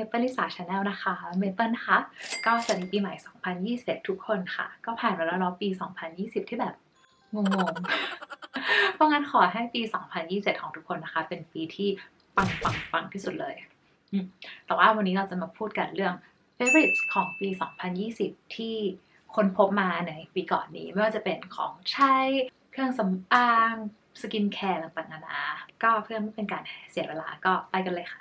สวัสดีค่ะ Welcome to Maple Lisa Channel นะคะ Maple นะคะก็สวัสดีปีใหม่ 2021 ทุกคนค่ะ ก็ผ่านมาแล้วเนาะปี 2020 ที่แบบงงๆ เพราะงั้นขอให้ปี 2021ของทุกคนนะคะ เป็นปีที่ปังปังปังที่สุดเลย แต่ว่าวันนี้เราจะมาพูดกันเรื่อง favorites ของปี 2020 ที่คนพบมาในปีก่อนนี้ ไม่ว่าจะเป็นของใช้เครื่องสำอางสกินแคร์ต่างๆนานาก็เพื่อไม่เป็นการเสียเวลาก็ไปกันเลยค่ะ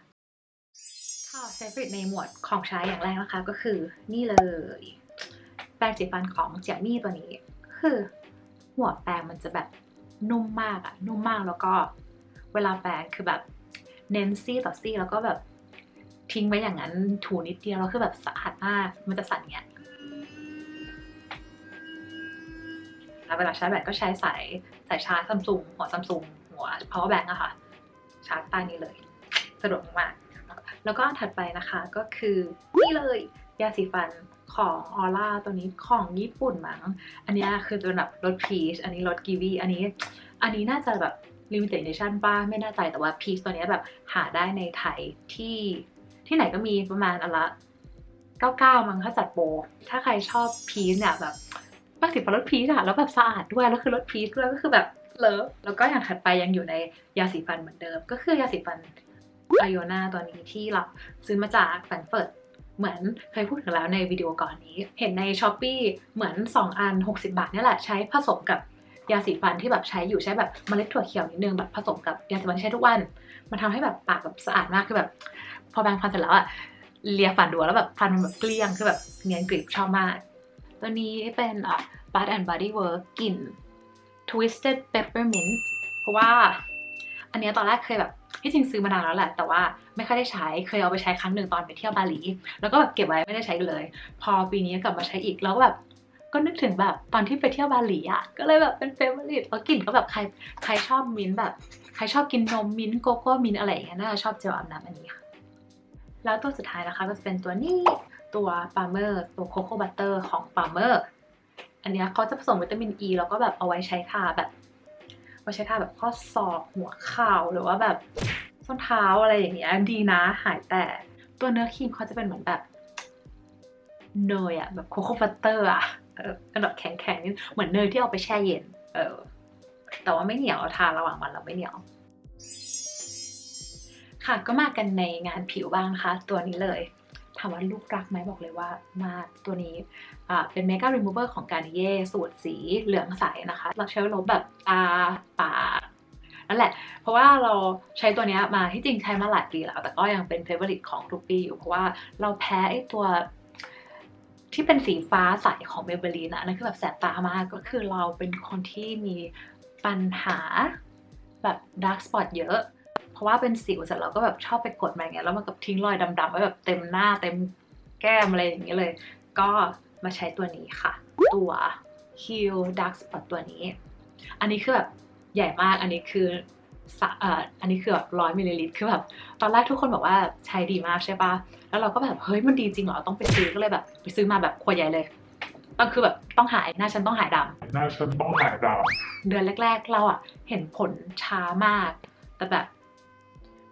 ค่ะ favorite ในหมวดของใช้อย่างแรกนะคะก็คือนี่เลย แปรงสีฟันของเจียมี่ตัวนี้ คือหัวแปรงมันจะแบบนุ่มมากอะนุ่มมากแล้วก็เวลาแปรงคือแบบเน้นซี่ต่อซี่แล้วก็แบบทิ้งไว้อย่างนั้นถูนิดเดียวแล้วคือแบบสะอาดมากมันจะสั่นเงี้ยแล้วเวลาชาร์จแบตก็ใช้สายสายชาร์จซัมซุงหัวซัมซุงหัว power bank อะค่ะ ชาร์จใต้นี้เลย สะดวกมาก แล้วก็ถัดไปนะคะก็คือนี่เลยยาสีฟันของออร่าตัวนี้ของญี่ปุ่นมั้ง อันนี้คือเป็นแบบรสพีช อันนี้รสกีวี อันนี้ อันนี้น่าจะแบบ limited edition ป้าไม่แน่ใจแต่ว่าพีชตัวนี้แบบหาได้ในไทยที่ที่ไหนก็มีประมาณอนละ 99 มั้งถ้าจัดโปรถ้าใครชอบพีชเนี่ยแบบป้งสีฟันรสพีชอะแล้วแบบสะอาดด้วย แล้วคือรสพีชด้วยก็คือแบบเลิฟแล้วก็อย่างถัดไปยังอยู่ในยาสีฟันเหมือนเดิม ก็คือยาสีฟัน ไอโอนาตัวนี้ที่เราซื้อมาจากแฟรงเฟิร์ตเหมือนเคยพูดถึงแล้วในวิดีโอก่อนนี้ เห็นในช้อปปีเหมือน 2 อัน 60 บาทนี่แหละใช้ผสมกับยาสีฟันที่แบบใช้อยู่ใช้แบบเมล็ดถั่วเขียวนิดนึงแบบผสมกับยาสีฟันที่ใช้ทุกวัน มันทำให้แบบปากแบบสะอาดมากคือแบบ พอแปรงฟันเสร็จแล้วอะเลียฟันดูแล้วแบบฟันมันแบบเกลี้ยงคือแบบเนียนกริบชอบมาก ตัวนี้เป็นอะ Bath and Body Works กลิ่น Twisted Peppermint เพราะว่าอันเนี้ยตอนแรกเคยแบบ ที่จริงซื้อมานานแล้วแหละ แต่ว่าไม่ค่อยได้ใช้ เคยเอาไปใช้ครั้งหนึ่งตอนไปเที่ยวบาหลี แล้วก็แบบเก็บไว้ไม่ได้ใช้เลย พอปีนี้กลับมาใช้อีกแล้วแบบก็นึกถึงแบบตอนที่ไปเที่ยวบาหลีอะก็เลยแบบเป็นเฟเวอร์ลิตแล้วกลิ่นก็แบบใครใครชอบมิ้นแบบใครชอบกินนมมิ้นโกโก้มิ้นอะไรอย่างเงี้ยน่าจะชอบเจลอาบน้ำอันนี้ค่ะ แล้วตัวสุดท้ายนะคะก็จะเป็นตัวนี้ตัวปาเมอร์ตัวโคโค่บัตเตอร์ของปาเมอร์อันเนี้ยเขาจะผสมวิตามินอ e ีแล้วก็แบบเอาไว้ใช้ทาแบบ ใช้ทาแบบข้อศอกหัวเข่าหรือว่าแบบส้นเท้าอะไรอย่างเงี้ยดีนะหายแต่ตัวเนื้อครีมเขาจะเป็นเหมือนแบบเนยอะแบบโคโค่บัตเตอร์อะเออเป็นแบบแข็งๆนิดเหมือนเนยที่เอาไปแช่เย็น เออ แต่ว่าไม่เหนียวทาระหว่างวันเราไม่เหนียว ค่ะก็มากันในงานผิวบ้างนะคะตัวนี้เลย ถามว่าลูกรักไหมบอกเลยว่ามากตัวนี้เป็นเมค p ั r รีมูเวอร์ของการเย่สูตรสีเหลืองใสนะคะเราใช้ลบแบบตาปากนั่นแหละ เพราะว่าเราใช้ตัวนี้มาที่จริงใช้มาหลายปีแล้ว แต่ก็ยังเป็นเฟเวอร์ลิตของทุกปีอยู่ เพราะว่าเราแพ้ไอ้ตัวที่เป็นสีฟ้าใสของเบเบลีนอะนั่นคือแบบแสบตามากก็คือเราเป็นคนที่มีปัญหาแบบดาร์กสปอตเยอะ ราะว่าเป็นสิวเสร็จเราก็แบบชอบไปกดมาอย่างเงี้ยแล้วมันก็ทิ้งรอยดำๆไว้แบบเต็มหน้าเต็มแก้มอะไรอย่างเงี้ยเลย ก็มาใช้ตัวนี้ค่ะ ตัว Heal Dark Spot ตัวนี้ อันนี้คือแบบใหญ่มากอันนี้คือสะเอ่ออันนี้คือแบบร้อยมิลลิลิตรคือแบบตอนแรกทุกคนบอกว่าใช้ดีมากใช่ปะแล้วเราก็แบบเฮ้ยมันดีจริงเหรอต้องไปซื้อก็เลยแบบไปซื้อมาแบบขวดใหญ่เลยต้องคือแบบต้องหายหน้าฉันต้องหายดำหน้าฉันต้องหายดเดือนแรก ๆ เราอะเห็นผลช้ามาก แต่แบบ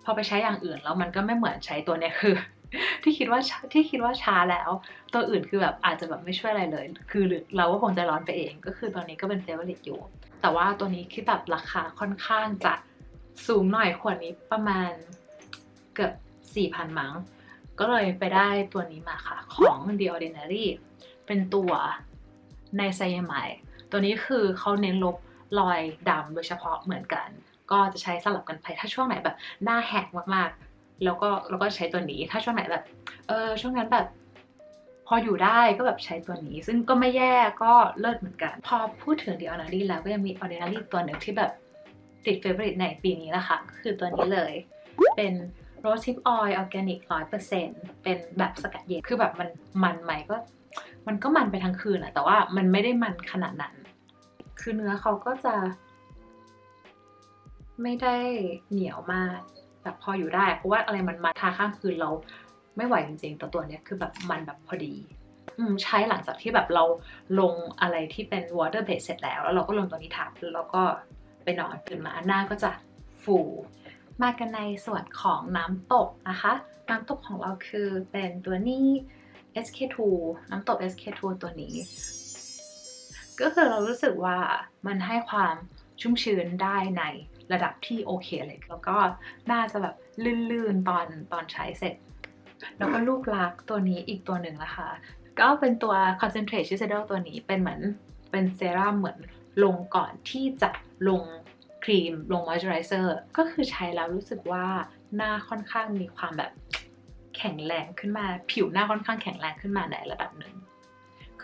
พอไปใช้อย่างอื่นแล้วมันก็ไม่เหมือนใช้ตัวเนี้ยคือ ที่คิดว่าที่คิดว่าช้าแล้ว ตัวอื่นคือแบบอาจจะแบบไม่ช่วยอะไรเลย คือเราก็คงใจร้อนไปเอง ก็คือตอนนี้ก็เป็นเฟเวอร์ลิตอยู่ แต่ว่าตัวนี้คิดแบบราคาค่อนข้างจะสูงหน่อยขวดนี้ประมาณเกือบ4,000มั้งก็เลยไปได้ตัวนี้มาค่ะ ของ The Ordinary เป็นตัวในไซยาไมด์ตัวนี้คือเขาเน้นลบรอยดำโดยเฉพาะเหมือนกัน ก็จะใช้สลับกันไปถ้าช่วงไหนแบบหน้าแหกมากๆ แล้วก็แล้วก็ใช้ตัวนี้ถ้าช่วงไหนแบบเออช่วงนั้นแบบ พออยู่ได้ก็แบบใช้ตัวนี้ ซึ่งก็ไม่แย่ก็เลิศเหมือนกัน พอพูดถึง The Ordinary แล้วก็ยังมี Ordinary ตัวหนึ่งที่แบบติด favorite ในปีนี้นะคะก็คือตัวนี้เลยเป็น Rose Tip Oil Organic 100%เป็นแบบสกัดเย็นคือแบบมันมันไหมก็ มันก็มันไปทั้งคืนอะแต่ว่ามันไม่ได้มันขนาดนั้น คือเนื้อเขาก็จะ ไม่ได้เหนียวมากแบบพออยู่ได้ เพราะว่าอะไรมันมาทาข้างคืนเราไม่ไหวจริงๆแต่ตัวเนี้ยคือแบบมันแบบพอดีอืมใช้หลังจากที่แบบเราลงอะไรที่เป็น water base เสร็จแล้ว แล้วเราก็ลงตัวนี้ทับแล้วก็ไปนอนตื่นมาหน้าก็จะฟูมากันในส่วนของน้ำตกนะคะ น้ำตกของเราคือเป็นตัวนี้ SK2 น้ำตก SK2 ตัวนี้ ก็คือเรารู้สึกว่ามันให้ความชุ่มชื้นได้ใน ระดับที่โอเคเลย แล้วก็น่าจะแบบลื่นๆตอนตอนใช้เสร็จ แล้วก็ลูกลักตัวนี้อีกตัวหนึ่งนะคะ ก็เป็นตัว concentrate chisel ตัวนี้เป็นเหมือนเป็นเซรั่มเหมือนลงก่อนที่จะลงครีมลงมอยเจอไรเซอร์ก็คือใช้แล้วรู้สึกว่าหน้าค่อนข้างมีความแบบแข็งแรงขึ้นมา ผิวหน้าค่อนข้างแข็งแรงขึ้นมาในระดับหนึ่ง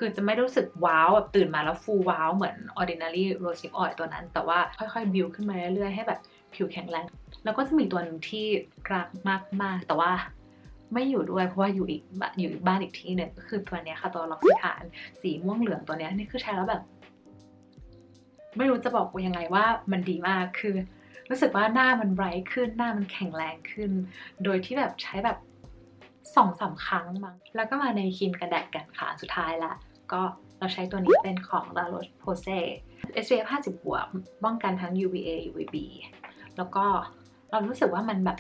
คือจะไม่รู้สึกว้าวแบบตื่นมาแล้วฟูว้าวเหมือน ordinary rosehip oil ตัวนั้น แต่ว่าค่อยๆบิวขึ้นมาเรื่อยๆ ให้แบบผิวแข็งแรง แล้วก็จะมีตัวหนึ่งที่รักมากๆ แต่ว่าไม่อยู่ด้วยเพราะว่าอยู่อีกอยู่อีกบ้านอีกที่หนึ่งก็คือตัวนี้ค่ะตัวล็อกซิทาน สีม่วงเหลืองตัวนี้นี่คือใช้แล้วแบบ ไม่รู้จะบอกว่ายังไงว่ามันดีมากคือ รู้สึกว่าหน้ามันไบรท์ขึ้นหน้ามันแข็งแรงขึ้น โดยที่แบบใช้แบบสองสาครั้งมั้งแล้วก็มาในครีมกันแดดกันค่ะสุดท้ายละ ก็เราใช้ตัวนี้เป็นของ La Roche-Posay SPF 50 บวกป้องกันทั้ง UVA UVB แล้วก็เรารู้สึกว่ามันแบบ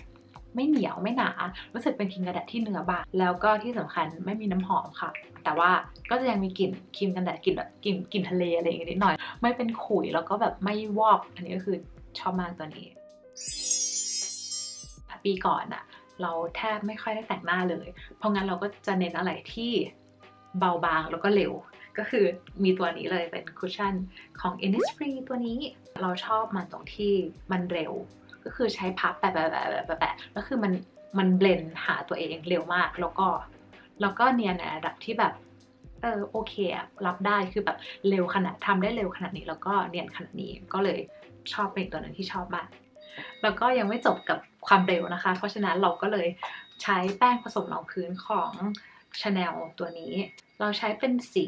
ไม่เหนียวไม่หนา รู้สึกเป็นครีมกันแดดที่เนื้อบาง แล้วก็ที่สำคัญไม่มีน้ำหอมค่ะ แต่ว่าก็จะยังมีกลิ่นครีมกันแดดกลิ่นแบบกลิ่นกลิ่นทะเลอะไรอย่างเงี้ยนิดหน่อย ไม่เป็นขุยแล้วก็แบบไม่วอก อันนี้ก็คือชอบมากตัวนี้ ปีก่อนอะเราแทบไม่ค่อยได้แต่งหน้าเลย เพราะงั้นเราก็จะเน้นอะไรที่ เบาบางแล้วก็เร็ว ก็คือมีตัวนี้เลยเป็นคุชชั่นของ Innisfree ตัวนี้เราชอบมันตรงที่มันเร็ว ก็คือใช้พับแปะแปะแปะแปะแปะแล้วคือมันมันเบลนหาตัวเองเร็วมากแล้วก็แล้วก็เนียนในระดับที่แบบเออโอเครับได้คือแบบเร็วขนาดทำได้เร็วขนาดนี้แล้วก็เนียนขนาดนี้ก็เลยชอบเป็นตัวหนึ่งที่ชอบมาก แล้วก็ยังไม่จบกับความเร็วนะคะ เพราะฉะนั้นเราก็เลยใช้แป้งผสมรองพื้นของ Chanel ตัวนี้ เราใช้เป็นสี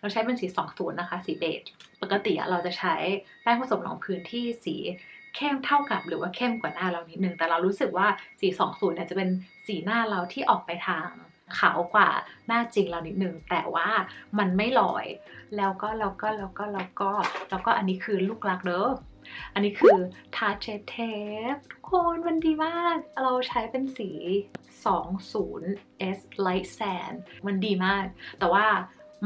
เราใช้เป็นสี 20 นะคะ สีเบจปกติเราจะใช้แป้งผสมรองพื้นที่สีเข้มเท่ากับหรือว่าเข้มกว่าหน้าเรานิดนึง แต่เรารู้สึกว่าสี20เนี่ยจะเป็นสีหน้าเราที่ออกไปทางขาวกว่าหน้าจริงเรานิดนึง แต่ว่ามันไม่ลอย แล้วก็แล้วก็แล้วก็แล้วก็แล้วก็อันนี้คือลูกรักเด้อ อันนี้คือทาเชเทปทุกคนมันดีมาก เราใช้เป็นสี 20 S Light Sand มันดีมาก แต่ว่า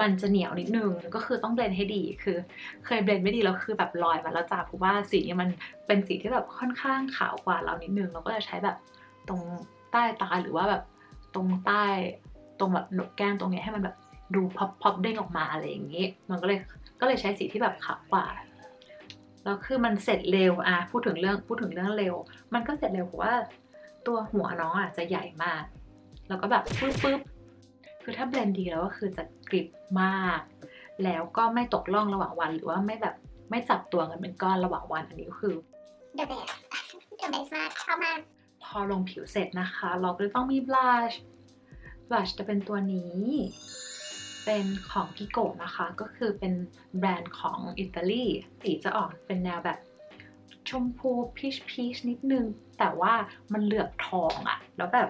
มันจะเหนียวนิดนึงก็คือต้องเบลนให้ดีคือ เคยเบลนไม่ดีแล้วคือแบบลอยมาแล้วจ้าเพราะว่าสีนี้มันเป็นสีที่แบบค่อนข้างขาวกว่าเรานิดนึงเราก็จะใช้แบบตรงใต้ตาหรือว่าแบบตรงใต้ตรงแบบหนกแก้มตรงเนี้ยให้มันแบบดูพับพับเด้งออกมาอะไรอย่างนี้ มันก็เลยก็เลยใช้สีที่แบบขาวกว่า แล้วคือมันเสร็จเร็วอะพูดถึงเรื่องพูดถึงเรื่องเร็ว มันก็เสร็จเร็วเพราะว่า ตัวหัวน้องอะจะใหญ่มาก แล้วก็แบบปึ๊บปึ๊บคือถ้าเบลนด์ดีแล้วก็คือจะกริบมาก แล้วก็ไม่ตกล่องระหว่างวันหรือว่าไม่แบบไม่จับตัวกันเป็นก้อนระหว่างวันอันนี้ก็คือ The best The best มากชอบมากพอลงผิวเสร็จนะคะ เราก็จะต้องมีบลัชบลัชจะเป็นตัวนี้ เป็นของกิโกะนะคะ ก็คือเป็นแบรนด์ของอิตาลีสีจะออกเป็นแนวแบบชมพูพีชพีชนิดนึง แต่ว่ามันเหลือบทองอะแล้วแบบ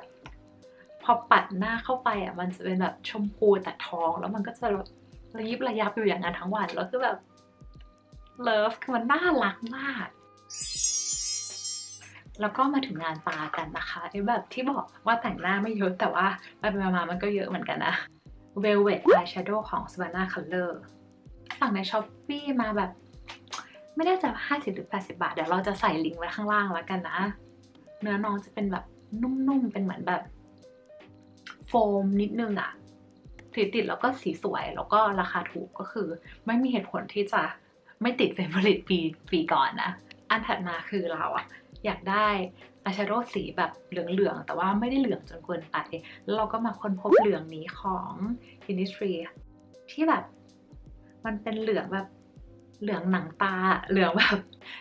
พอปัดหน้าเข้าไปอะมันจะเป็นแบบชมพูแต่ทอง แล้วมันก็จะระยิบระยับอยู่อย่างนั้นทั้งวันแล้วคือแบบเลิฟคือมันน่ารักมากแล้วก็มาถึงงานตากันนะคะไอ้แบบที่บอกว่าแต่งหน้าไม่เยอะแต่ว่าไปไปมามันก็เยอะเหมือนกันนะ Velvet Eyeshadow ของ Savannah Color สั่งใน s h อ p e e มาแบบ ไม่แน่ใจว่า50 หรือ 80 บาท เดี๋ยวเราจะใส่ลิงก์ไว้ข้างล่างแล้วกันนะ เนื้อน้องจะเป็นแบบนุ่มๆ เป็นเหมือนแบบ โฟมนิดนึงอะสีติดแล้วก็สีสวยแล้วก็ราคาถูกก็คือ ไม่มีเหตุผลที่จะไม่ติดเฟเวอริตปีปีก่อนนะ อันถัดมาคือเราอะ อยากได้อายแชโดว์สีแบบเหลืองๆ แต่ว่าไม่ได้เหลืองจนเกินไป แล้วเราก็มาค้นพบเหลืองนี้ของ Innisfree ที่แบบมันเป็นเหลืองแบบเหลืองหนังตา เหลืองแบบ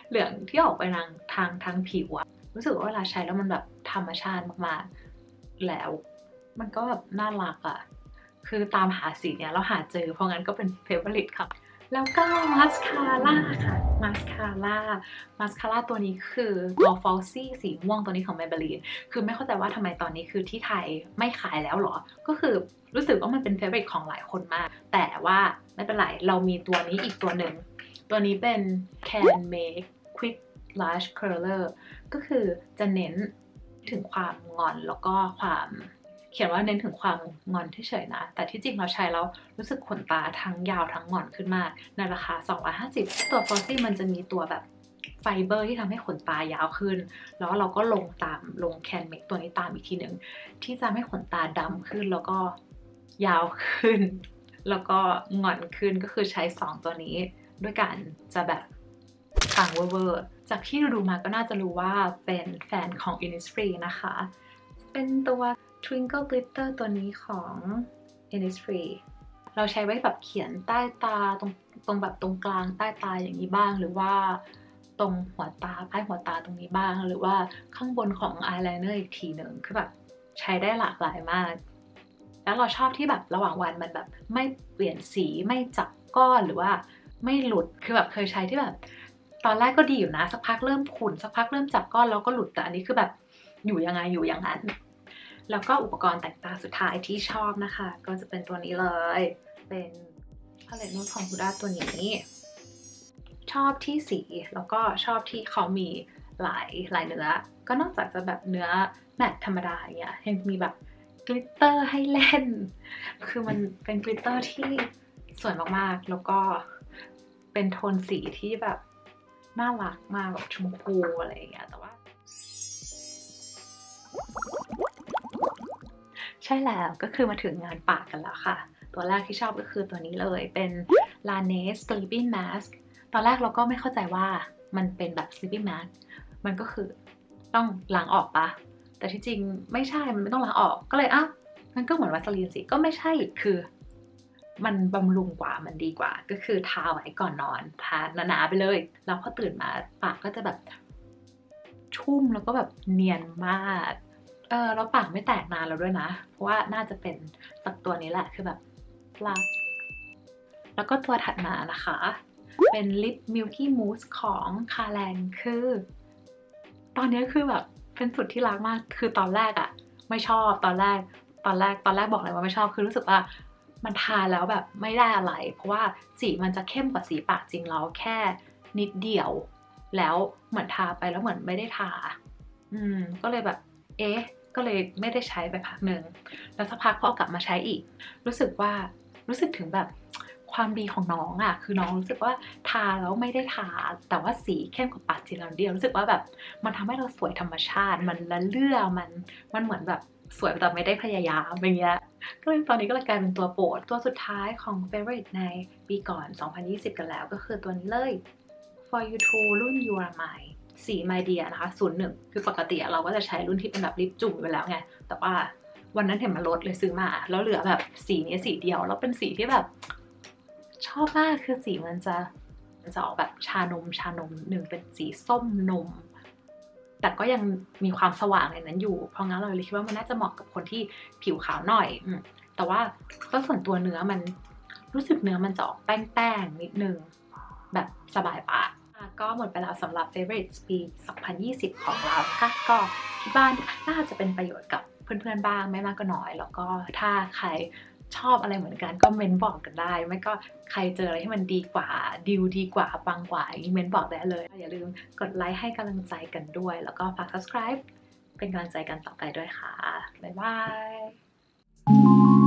เหลืองที่ออกไปทางทางทางผิวอะรู้สึกว่าเวลาใช้แล้วมันแบบธรรมชาติมากๆ แล้ว มันก็แบบน่ารักอะคือตามหาสีเนี้ยเราหาเจอ เพราะงั้นก็เป็นเฟเวอริตครับ แล้วก็มาสคาร่าค่ะ มาสคาร่า มาสคาร่าตัวนี้คือตัวฟอลซี่สีม่วงตัวนี้ของ Maybelline คือไม่เข้าใจว่าทำไมตอนนี้คือที่ไทยไม่ขายแล้วหรอ ก็คือรู้สึกว่ามันเป็นเฟเวอริตของหลายคนมาก แต่ว่าไม่เป็นไร เรามีตัวนี้อีกตัวหนึ่ง ตัวนี้เป็น Can Make Quick Lash Curler ก็คือจะเน้นถึงความงอนแล้วก็ความ เขียนว่าเน้นถึงความงอนเฉยๆนะ แต่ที่จริงเราใช้แล้วรู้สึกขนตาทั้งยาวทั้งงอนขึ้นมากในราคา 250 ตัว f o s s y มันจะมีตัวแบบไฟเบอร์ที่ทำให้ขนตายาวขึ้น แล้วเราก็ลงตามลงแคนเมกตัวนี้ตามอีกทีหนึ่งที่จะให้ขนตาดำขึ้นแล้วก็ยาวขึ้น แล้วก็งอนขึ้นก็คือใช้ 2 ตัวนี้ด้วยกันจะแบบปังเวอร์จากที่ดูมาก็น่าจะรู้ว่าเป็นแฟนของ Innisfree นะคะ เป็นตัว Twinkle Glitter ตัวนี้ของ Innisfree เราใช้ไว้แบบเขียนใต้ตาตรงตรงแบบตรงกลางใต้ตาอย่างนี้บ้าง หรือว่าตรงหัวตาใต้หัวตาตรงนี้บ้าง หรือว่าข้างบนของอายไลเนอร์อีกทีหนึ่งคือแบบใช้ได้หลากหลายมาก แล้วเราชอบที่แบบระหว่างวันมันแบบไม่เปลี่ยนสีไม่จับก้อนหรือว่าไม่หลุดคือแบบเคยใช้ที่แบบ ตอนแรกก็ดีอยู่นะ สักพักเริ่มขุ่นสักพักเริ่มจับก้อนแล้วก็หลุดแต่อันนี้คือแบบอยู่ยังไงอยู่อย่างนั้น แล้วก็อุปกรณ์แต่งตาสุดท้ายที่ชอบนะคะ ก็จะเป็นตัวนี้เลย เป็นพาเลตนูดของ Huda ตัวนี้ ชอบที่สีแล้วก็ชอบที่เขามีหลายหลายเนื้อ ก็นอกจากจะแบบเนื้อแมตธรรมดาอย่างเงี้ยยังมีแบบกลิตเตอร์ให้เล่น คือมันเป็นกลิตเตอร์ที่สวยมากๆ แล้วก็เป็นโทนสีที่แบบน่ารักมากแบบชมพูอะไรอย่างเงี้ย แต่ว่า ใช่แล้วก็คือมาถึงงานปากกันแล้วค่ะ ตัวแรกที่ชอบก็คือตัวนี้เลยเป็น Laneige Sleeping Mask ตอนแรกเราก็ไม่เข้าใจว่ามันเป็นแบบ sleeping mask มันก็คือต้องล้างออกปะ แต่ที่จริงไม่ใช่ มันไม่ต้องล้างออก ก็เลยอะมันก็เหมือนวัสลีนสิ ก็ไม่ใช่ คือ มันบำรุงกว่า มันดีกว่า ก็คือทาไว้ก่อนนอน ทาหนาๆไปเลย แล้วพอตื่นมาปากก็จะแบบชุ่มแล้วก็แบบเนียนมาก เออแล้วปากไม่แตกนานแล้วด้วยนะ เพราะว่าน่าจะเป็นสักตัวนี้แหละคือแบบปลาแล้วก็ตัวถัดมานะคะ เป็นลิปมิลกี้มูสของคาแลนคือ ตอนนี้คือแบบเป็นสุดที่รักมากคือตอนแรกอะไม่ชอบตอนแรกตอนแรกตอนแรกบอกเลยว่าไม่ชอบคือรู้สึกว่ามันทาแล้วแบบไม่ได้อะไร เพราะว่าสีมันจะเข้มกว่าสีปากจริงแล้วแค่นิดเดียว แล้วเหมือนทาไปแล้วเหมือนไม่ได้ทา อืม ก็เลยแบบ เอ๊ะ ก็เลยไม่ได้ใช้ไปพักหนึ่งแล้วสักพักพอเอากลับมาใช้อีก รู้สึกว่ารู้สึกถึงแบบความดีของน้องอะ่ะคือน้องรู้สึกว่าทาแล้วไม่ได้ทา แต่ว่าสีเข้มกว่าปากจริล้วเดียวรู้สึกว่าแบบมันทำให้เราสวยธรรมชาติ มันละเลื่อมันมันเหมือนแบบสวยแต่ไม่ได้พยายามอย่างเงี้ยก็เลยตอนนี้ก็เลยกลายเป็นตัวโปรดตัวสุดท้ายของ favorite ในปีก่อน 2020 กันแล้วก็คือตัวนี้เลย for you to รุ่น you are mine สี my dear นะคะ01คือปกติเราก็จะใช้รุ่นที่เป็นแบบลิปจุ่มไปแล้วไง แต่ว่าวันนั้นเห็นมันลดเลยซื้อมา แล้วเหลือแบบสีนี้สีเดียว แล้วเป็นสีที่แบบชอบมากคือสีมันจะมันจะออกแบบชานมชานมหนึ่งเป็นสีส้มนม แต่ก็ยังมีความสว่างในนั้นอยู่ เพราะงั้นเราเลยคิดว่ามันน่าจะเหมาะกับคนที่ผิวขาวหน่อยอแต่ว่าก็ส่วนตัวเนื้อมันรู้สึกเนื้อมันจะออกแป้งๆนิดนึงแบบสบายปาก ก็หมดไปแล้วสำหรับ favorite ปี 2020 ของเราค่ะก็คิดว่าน่าจะเป็นประโยชน์กับเพื่อนๆบ้างไม่มากก็น้อย แล้วก็ถ้าใครชอบอะไรเหมือนกันก็เมนบอกกันได้ ไม่ก็ใครเจออะไรที่มันดีกว่าดิวดีกว่าปังกว่าอย่างนี้เมนบอกได้เลย อย่าลืมกดไลค์ให้กำลังใจกันด้วย แล้วก็ฝาก subscribe เป็นกำลังใจกันต่อไปด้วยค่ะ บ๊ายบาย